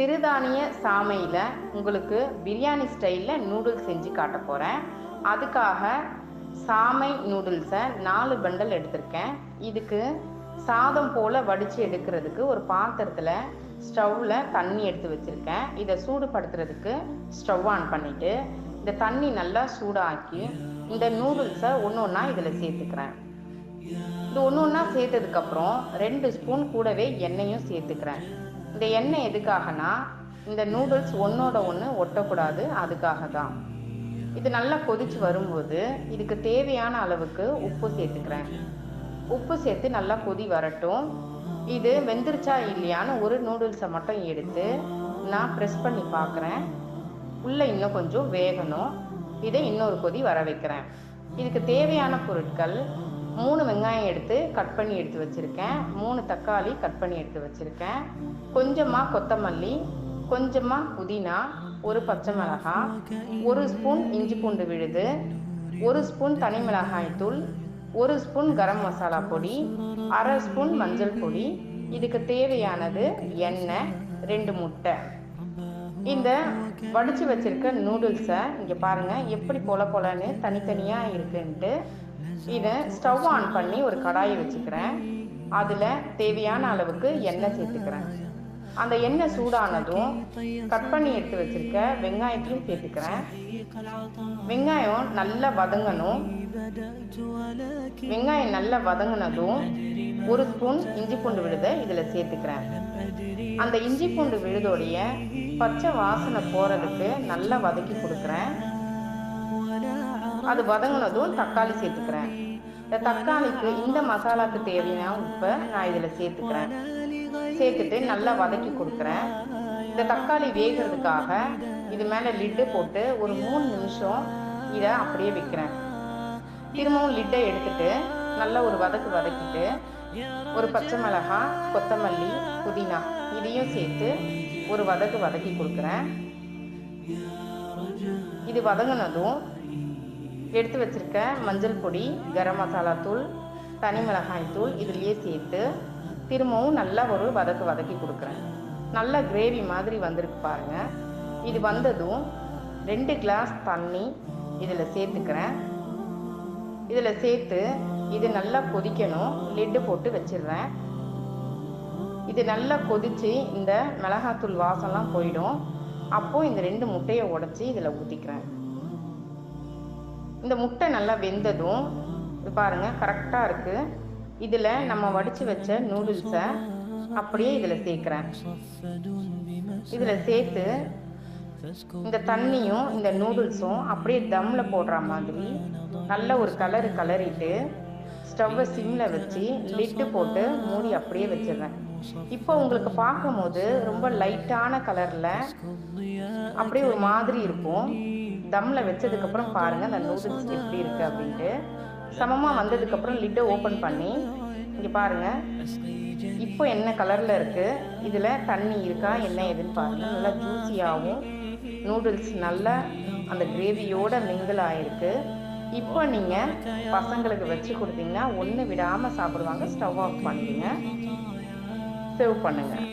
சிறுதானிய சாமையில் உங்களுக்கு பிரியாணி ஸ்டைலில் நூடுல்ஸ் செஞ்சு காட்ட போகிறேன் அதுக்காக சாமை நூடுல்ஸை நாலு பண்டல் எடுத்திருக்கேன். இதுக்கு சாதம் போல் வடித்து எடுக்கிறதுக்கு ஒரு பாத்திரத்தில் ஸ்டவ்வில் தண்ணி எடுத்து வச்சுருக்கேன். இதை சூடுபடுத்துறதுக்கு ஸ்டவ் ஆன் பண்ணிவிட்டு இந்த தண்ணி நல்லா சூடாக்கி இந்த நூடுல்ஸை ஒன்று ஒன்றா இதில் சேர்த்துக்கிறேன். இது ஒன்று ஒன்றா சேர்த்ததுக்கப்புறம் ரெண்டு ஸ்பூன் கூடவே எண்ணெயும் சேர்த்துக்கிறேன். இந்த எண்ணெய் எதுக்காகனா இந்த நூடுல்ஸ் ஒன்றோட ஒன்று ஒட்டக்கூடாது அதுக்காக தான் இது நல்லா கொதிச்சு வரும்போது இதுக்கு தேவையான அளவுக்கு உப்பு சேர்த்துக்கிறேன். உப்பு சேர்த்து நல்லா கொதி வரட்டும். இது வெந்துருச்சா இல்லையான்னு ஒரு நூடுல்ஸை மட்டும் எடுத்து நான் ப்ரெஸ் பண்ணி பார்க்குறேன் உள்ளே இன்னும் கொஞ்சம் வேகணும். இதை இன்னொரு கொதி வர வைக்கிறேன். இதுக்கு தேவையான பொருட்கள் மூணு வெங்காயம் எடுத்து கட் பண்ணி எடுத்து வச்சுருக்கேன். மூணு தக்காளி கட் பண்ணி எடுத்து வச்சுருக்கேன். கொஞ்சமாக கொத்தமல்லி கொஞ்சமாக புதினா ஒரு பச்சை மிளகாய் ஒரு ஸ்பூன் இஞ்சி பூண்டு விழுது ஒரு ஸ்பூன் தனி மிளகாய் தூள் ஒரு ஸ்பூன் கரம் மசாலா பொடி அரை ஸ்பூன் மஞ்சள் பொடி இதுக்கு தேவையானது எண்ணெய் ரெண்டு முட்டை. இந்த வடித்து வச்சிருக்க நூடுல்ஸை இங்கே பாருங்கள் எப்படி பொல பொலன்னு தனித்தனியாக இருக்குன்ட்டு இதை ஸ்டவ் ஆன் பண்ணி ஒரு கடாயை வச்சுக்கிறேன். அதில் தேவையான அளவுக்கு எண்ணெய் சேர்த்துக்கிறேன். அந்த எண்ணெய் சூடானதும் கட் பண்ணி எடுத்து வச்சிருக்க வெங்காயத்தையும் சேர்த்துக்கிறேன். வெங்காயம் நல்லா வதங்கணும். வெங்காயம் நல்லா வதங்கினதும் ஒரு ஸ்பூன் இஞ்சி பூண்டு விழுதை இதில் சேர்த்துக்கிறேன். அந்த இஞ்சி பூண்டு விழுதோடைய பச்சை வாசனை போகிறதுக்கு நல்லா வதக்கி கொடுக்குறேன். அது வதங்கினதும் தக்காளி சேர்த்துக்கிறேன். இந்த தக்காளிக்கு இந்த மசாலாக்கு தேவையான உப்பை நான் இதில் சேர்த்துக்கிறேன். சேர்த்துட்டு நல்லா வதக்கி கொடுக்குறேன். இந்த தக்காளி வேகிறதுக்காக இது மேலே லிட்டு போட்டு ஒரு மூணு நிமிஷம் இதை அப்படியே வைக்கிறேன். திரும்பவும் லிட்டை எடுத்துட்டு நல்லா ஒரு வதக்கு வதக்கிட்டு ஒரு பச்சை மிளகாய் கொத்தமல்லி புதினா இதையும் சேர்த்து ஒரு வதக்கு வதக்கி கொடுக்குறேன். இது வதங்கினதும் எடுத்து வச்சிருக்க மஞ்சள் பொடி கரம் மசாலா தூள் தனி மிளகாய் தூள் இதுலேயே சேர்த்து திரும்பவும் நல்லா ஒரு வதக்கு வதக்கி கொடுக்குறேன். நல்ல கிரேவி மாதிரி வந்திருக்கு பாருங்கள் இது வந்ததும் ரெண்டு கிளாஸ் தண்ணி இதில் சேர்த்துக்கிறேன். இதில் சேர்த்து இது நல்லா கொதிக்கணும். லிட்டு போட்டு வச்சிடுறேன். இது நல்லா கொதித்து இந்த மிளகாத்தூள் வாசம்லாம் போயிடும். அப்போது இந்த ரெண்டு முட்டையை உடச்சி இதில் ஊற்றிக்கிறேன் இந்த முட்டை நல்லா வெந்ததும் இது பாருங்கள் கரெக்டாக இருக்குது இதில் நம்ம வடித்து வச்ச நூடுல்ஸை அப்படியே இதில் சேர்க்குறேன். இதில் சேர்த்து இந்த தண்ணியும் இந்த நூடுல்ஸும் அப்படியே தம்மில் போடுற மாதிரி நல்ல ஒரு கலரு கலரிட்டு ஸ்டவ்வை சிம்மில் வச்சு லிட்டு போட்டு மூடி அப்படியே வச்சிடுறேன். இப்போ உங்களுக்கு பார்க்கும்போது ரொம்ப லைட்டான கலரில் அப்படியே ஒரு மாதிரி இருக்கும். தம்மில் வச்சதுக்கப்புறம் பாருங்கள் அந்த நூடுல்ஸ் எப்படி இருக்குது அப்படின்ட்டு. சமமாக வந்ததுக்கப்புறம் லிட்டை ஓப்பன் பண்ணி இங்கே பாருங்கள் இப்போ என்ன கலரில் இருக்குது இதில் தண்ணி இருக்கா? என்ன எதுன்னு பாருங்கள் நல்லா ஜூஸியாகவும் நூடுல்ஸ் நல்லா அந்த கிரேவியோட மிங்கிள் ஆகிருக்கு இப்போ நீங்கள் பசங்களுக்கு வச்சு கொடுத்தீங்கன்னா ஒன்று விடாமல் சாப்பிடுவாங்க ஸ்டவ் ஆஃப் பண்ணிடுங்க. சேவ் பண்ணுங்கள்